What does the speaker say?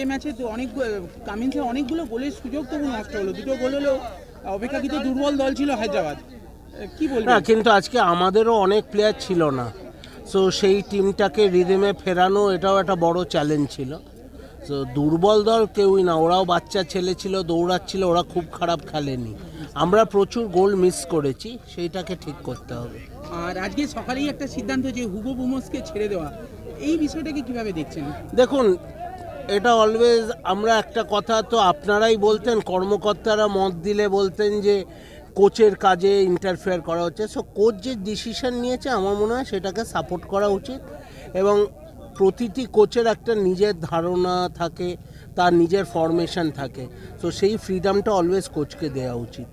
আজকে ম্যাচে তো অনেক কামিন্সের অনেকগুলো গোলের সুযোগ তবু নষ্ট হলো। দুটো গোল হলো অপেক্ষাকৃত দুর্বল দল ছিল হায়দ্রাবাদ। কি না কিন্তু আজকে আমাদেরও অনেক প্লেয়ার ছিল না। সো সেই টিমটাকে রিদেমে ফেরানো এটাও একটা বড় চ্যালেঞ্জ ছিল। তো দুর্বল দল কেউই না ওরাও বাচ্চা ছেলে ছিল দৌড়াচ্ছিল ওরা খুব খারাপ খেলেনি। আমরা প্রচুর গোল মিস করেছি সেইটাকে ঠিক করতে হবে। আর আজকে সকালেই একটা সিদ্ধান্ত যে হুগো বুমসকে ছেড়ে দেওয়া। এই বিষয়টাকে কীভাবে দেখছেন? দেখুন এটা অলওয়েজ আমরা একটা কথা তো আপনারাই বলতেন, কর্মকর্তারা মত দিলে বলতেন যে কোচের কাজে ইন্টারফেয়ার করা হচ্ছে। সো কোচ যে ডিসিশন নিয়েছে আমার মনে হয় সেটাকে সাপোর্ট করা উচিত এবং প্রতিটি কোচের একটা নিজের ধারণা থাকে, তার নিজের ফরমেশন থাকে। তো সেই ফ্রিডামটা অলওয়েজ কোচকে দেওয়া উচিত।